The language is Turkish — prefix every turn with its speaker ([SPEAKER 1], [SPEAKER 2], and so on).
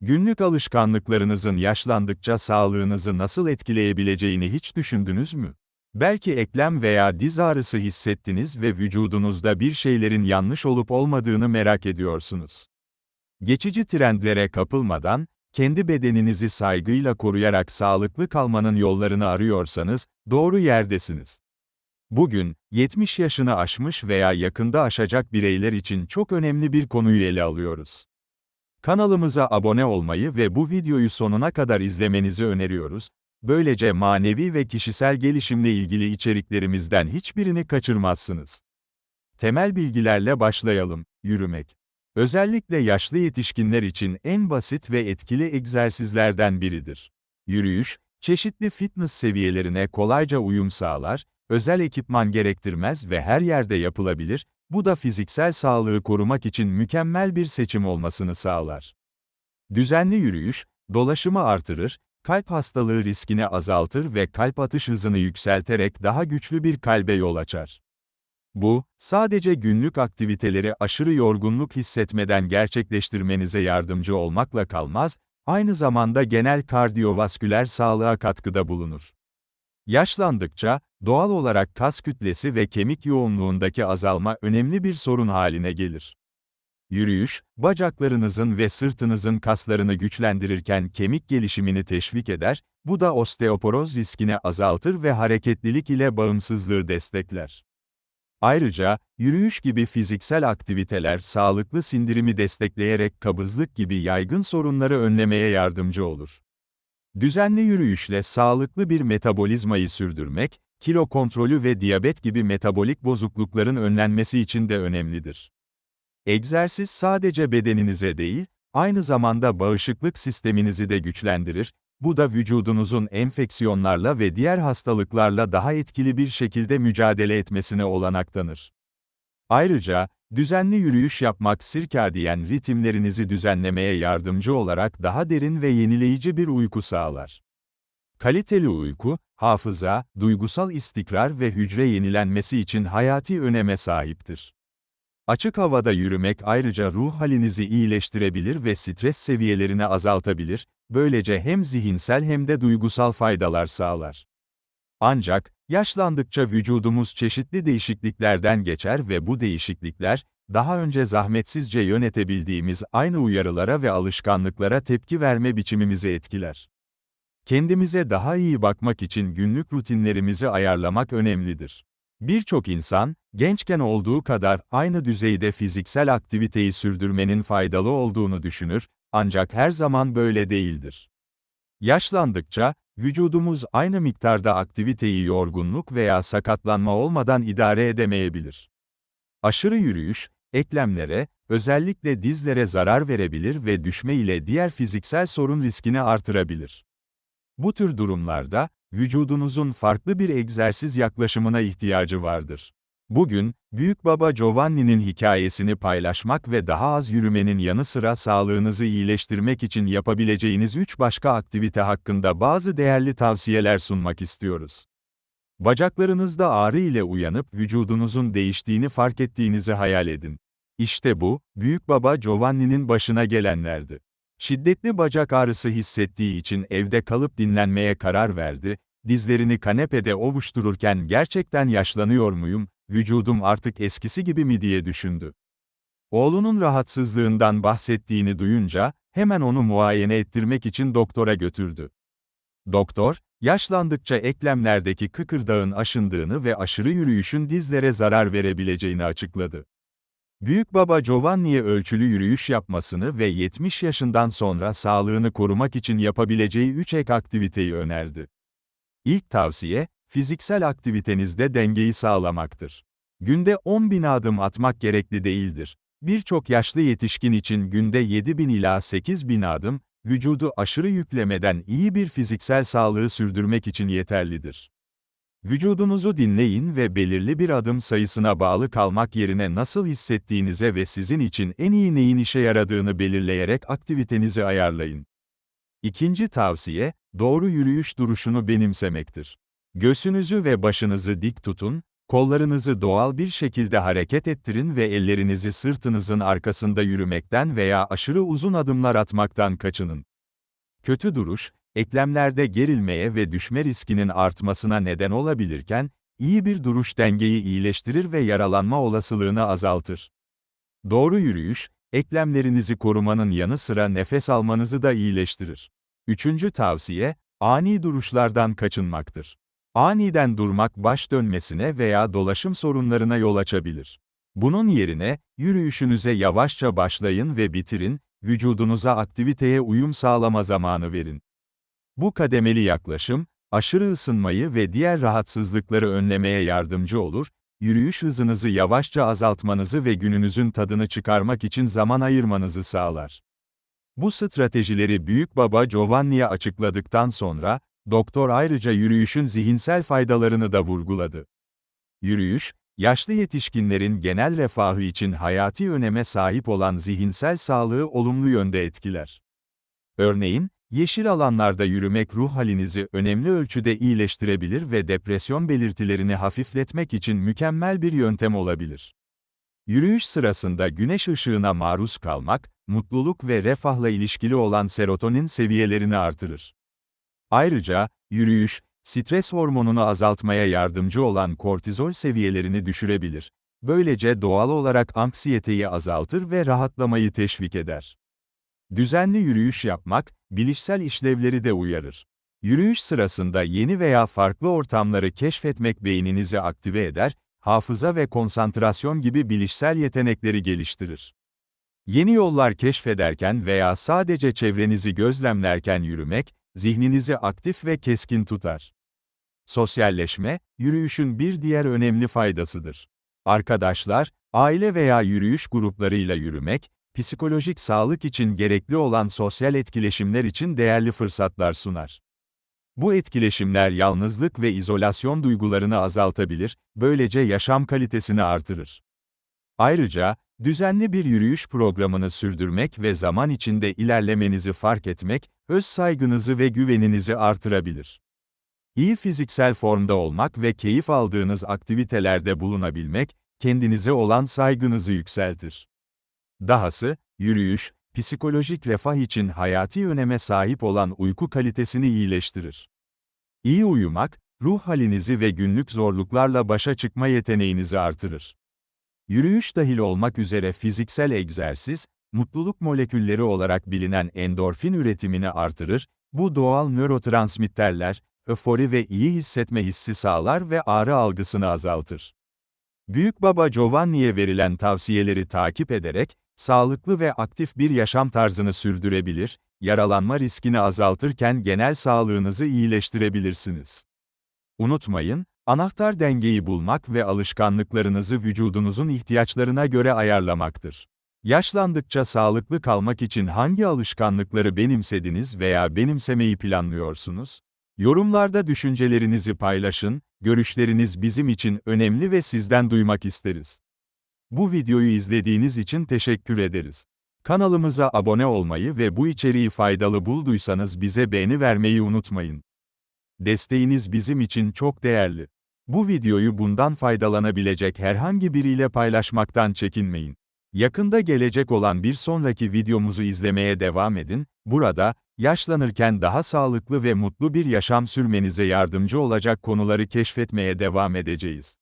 [SPEAKER 1] Günlük alışkanlıklarınızın yaşlandıkça sağlığınızı nasıl etkileyebileceğini hiç düşündünüz mü? Belki eklem veya diz ağrısı hissettiniz ve vücudunuzda bir şeylerin yanlış olup olmadığını merak ediyorsunuz. Geçici trendlere kapılmadan, kendi bedeninizi saygıyla koruyarak sağlıklı kalmanın yollarını arıyorsanız, doğru yerdesiniz. Bugün, 70 yaşını aşmış veya yakında aşacak bireyler için çok önemli bir konuyu ele alıyoruz. Kanalımıza abone olmayı ve bu videoyu sonuna kadar izlemenizi öneriyoruz. Böylece manevi ve kişisel gelişimle ilgili içeriklerimizden hiçbirini kaçırmazsınız. Temel bilgilerle başlayalım. Yürümek. Özellikle yaşlı yetişkinler için en basit ve etkili egzersizlerden biridir. Yürüyüş, çeşitli fitness seviyelerine kolayca uyum sağlar, özel ekipman gerektirmez ve her yerde yapılabilir, bu da fiziksel sağlığı korumak için mükemmel bir seçim olmasını sağlar. Düzenli yürüyüş, dolaşımı artırır, kalp hastalığı riskini azaltır ve kalp atış hızını yükselterek daha güçlü bir kalbe yol açar. Bu, sadece günlük aktiviteleri aşırı yorgunluk hissetmeden gerçekleştirmenize yardımcı olmakla kalmaz, aynı zamanda genel kardiyovasküler sağlığa katkıda bulunur. Yaşlandıkça, doğal olarak kas kütlesi ve kemik yoğunluğundaki azalma önemli bir sorun haline gelir. Yürüyüş, bacaklarınızın ve sırtınızın kaslarını güçlendirirken kemik gelişimini teşvik eder, bu da osteoporoz riskini azaltır ve hareketlilik ile bağımsızlığı destekler. Ayrıca, yürüyüş gibi fiziksel aktiviteler sağlıklı sindirimi destekleyerek kabızlık gibi yaygın sorunları önlemeye yardımcı olur. Düzenli yürüyüşle sağlıklı bir metabolizmayı sürdürmek, kilo kontrolü ve diyabet gibi metabolik bozuklukların önlenmesi için de önemlidir. Egzersiz sadece bedeninize değil, aynı zamanda bağışıklık sisteminizi de güçlendirir, bu da vücudunuzun enfeksiyonlarla ve diğer hastalıklarla daha etkili bir şekilde mücadele etmesine olanak tanır. Ayrıca, düzenli yürüyüş yapmak sirkadiyen ritimlerinizi düzenlemeye yardımcı olarak daha derin ve yenileyici bir uyku sağlar. Kaliteli uyku, hafıza, duygusal istikrar ve hücre yenilenmesi için hayati öneme sahiptir. Açık havada yürümek ayrıca ruh halinizi iyileştirebilir ve stres seviyelerini azaltabilir, böylece hem zihinsel hem de duygusal faydalar sağlar. Ancak, yaşlandıkça vücudumuz çeşitli değişikliklerden geçer ve bu değişiklikler, daha önce zahmetsizce yönetebildiğimiz aynı uyarılara ve alışkanlıklara tepki verme biçimimizi etkiler. Kendimize daha iyi bakmak için günlük rutinlerimizi ayarlamak önemlidir. Birçok insan, gençken olduğu kadar aynı düzeyde fiziksel aktiviteyi sürdürmenin faydalı olduğunu düşünür, ancak her zaman böyle değildir. Yaşlandıkça, vücudumuz aynı miktarda aktiviteyi yorgunluk veya sakatlanma olmadan idare edemeyebilir. Aşırı yürüyüş, eklemlere, özellikle dizlere zarar verebilir ve düşme ile diğer fiziksel sorun riskini artırabilir. Bu tür durumlarda, vücudunuzun farklı bir egzersiz yaklaşımına ihtiyacı vardır. Bugün, Büyük Baba Giovanni'nin hikayesini paylaşmak ve daha az yürümenin yanı sıra sağlığınızı iyileştirmek için yapabileceğiniz 3 başka aktivite hakkında bazı değerli tavsiyeler sunmak istiyoruz. Bacaklarınızda ağrı ile uyanıp vücudunuzun değiştiğini fark ettiğinizi hayal edin. İşte bu, Büyük Baba Giovanni'nin başına gelenlerdi. Şiddetli bacak ağrısı hissettiği için evde kalıp dinlenmeye karar verdi, dizlerini kanepede ovuştururken gerçekten yaşlanıyor muyum, vücudum artık eskisi gibi mi diye düşündü. Oğlunun rahatsızlığından bahsettiğini duyunca, hemen onu muayene ettirmek için doktora götürdü. Doktor, yaşlandıkça eklemlerdeki kıkırdağın aşındığını ve aşırı yürüyüşün dizlere zarar verebileceğini açıkladı. Büyük baba Giovanni'ye ölçülü yürüyüş yapmasını ve 70 yaşından sonra sağlığını korumak için yapabileceği 3 ek aktiviteyi önerdi. İlk tavsiye, fiziksel aktivitenizde dengeyi sağlamaktır. Günde 10 bin adım atmak gerekli değildir. Birçok yaşlı yetişkin için günde 7 bin ila 8 bin adım, vücudu aşırı yüklemeden iyi bir fiziksel sağlığı sürdürmek için yeterlidir. Vücudunuzu dinleyin ve belirli bir adım sayısına bağlı kalmak yerine nasıl hissettiğinize ve sizin için en iyi neyin işe yaradığını belirleyerek aktivitenizi ayarlayın. İkinci tavsiye, doğru yürüyüş duruşunu benimsemektir. Göğsünüzü ve başınızı dik tutun, Kollarınızı doğal bir şekilde hareket ettirin ve ellerinizi sırtınızın arkasında yürümekten veya aşırı uzun adımlar atmaktan kaçının. Kötü duruş, eklemlerde gerilmeye ve düşme riskinin artmasına neden olabilirken, iyi bir duruş dengeyi iyileştirir ve yaralanma olasılığını azaltır. Doğru yürüyüş, eklemlerinizi korumanın yanı sıra nefes almanızı da iyileştirir. Üçüncü tavsiye, ani duruşlardan kaçınmaktır. Aniden durmak baş dönmesine veya dolaşım sorunlarına yol açabilir. Bunun yerine, yürüyüşünüze yavaşça başlayın ve bitirin, vücudunuza aktiviteye uyum sağlama zamanı verin. Bu kademeli yaklaşım, aşırı ısınmayı ve diğer rahatsızlıkları önlemeye yardımcı olur, yürüyüş hızınızı yavaşça azaltmanızı ve gününüzün tadını çıkarmak için zaman ayırmanızı sağlar. Bu stratejileri Büyük Baba Giovanni'ye açıkladıktan sonra, doktor ayrıca yürüyüşün zihinsel faydalarını da vurguladı. Yürüyüş, yaşlı yetişkinlerin genel refahı için hayati öneme sahip olan zihinsel sağlığı olumlu yönde etkiler. Örneğin, yeşil alanlarda yürümek ruh halinizi önemli ölçüde iyileştirebilir ve depresyon belirtilerini hafifletmek için mükemmel bir yöntem olabilir. Yürüyüş sırasında güneş ışığına maruz kalmak, mutluluk ve refahla ilişkili olan serotonin seviyelerini artırır. Ayrıca, yürüyüş, stres hormonunu azaltmaya yardımcı olan kortizol seviyelerini düşürebilir. Böylece doğal olarak anksiyeteyi azaltır ve rahatlamayı teşvik eder. Düzenli yürüyüş yapmak, bilişsel işlevleri de uyarır. Yürüyüş sırasında yeni veya farklı ortamları keşfetmek beyninizi aktive eder, hafıza ve konsantrasyon gibi bilişsel yetenekleri geliştirir. Yeni yollar keşfederken veya sadece çevrenizi gözlemlerken yürümek, zihninizi aktif ve keskin tutar. Sosyalleşme, yürüyüşün bir diğer önemli faydasıdır. Arkadaşlar, aile veya yürüyüş gruplarıyla yürümek, psikolojik sağlık için gerekli olan sosyal etkileşimler için değerli fırsatlar sunar. Bu etkileşimler yalnızlık ve izolasyon duygularını azaltabilir, böylece yaşam kalitesini artırır. Ayrıca, düzenli bir yürüyüş programını sürdürmek ve zaman içinde ilerlemenizi fark etmek, öz saygınızı ve güveninizi artırabilir. İyi fiziksel formda olmak ve keyif aldığınız aktivitelerde bulunabilmek, kendinize olan saygınızı yükseltir. Dahası, yürüyüş, psikolojik refah için hayati öneme sahip olan uyku kalitesini iyileştirir. İyi uyumak, ruh halinizi ve günlük zorluklarla başa çıkma yeteneğinizi artırır. Yürüyüş dahil olmak üzere fiziksel egzersiz, mutluluk molekülleri olarak bilinen endorfin üretimini artırır, bu doğal nörotransmitterler, öfori ve iyi hissetme hissi sağlar ve ağrı algısını azaltır. Büyük Baba Giovanni'ye verilen tavsiyeleri takip ederek, sağlıklı ve aktif bir yaşam tarzını sürdürebilir, yaralanma riskini azaltırken genel sağlığınızı iyileştirebilirsiniz. Unutmayın, anahtar dengeyi bulmak ve alışkanlıklarınızı vücudunuzun ihtiyaçlarına göre ayarlamaktır. Yaşlandıkça sağlıklı kalmak için hangi alışkanlıkları benimsediniz veya benimsemeyi planlıyorsunuz? Yorumlarda düşüncelerinizi paylaşın, görüşleriniz bizim için önemli ve sizden duymak isteriz. Bu videoyu izlediğiniz için teşekkür ederiz. Kanalımıza abone olmayı ve bu içeriği faydalı bulduysanız bize beğeni vermeyi unutmayın. Desteğiniz bizim için çok değerli. Bu videoyu bundan faydalanabilecek herhangi biriyle paylaşmaktan çekinmeyin. Yakında gelecek olan bir sonraki videomuzu izlemeye devam edin. Burada, yaşlanırken daha sağlıklı ve mutlu bir yaşam sürmenize yardımcı olacak konuları keşfetmeye devam edeceğiz.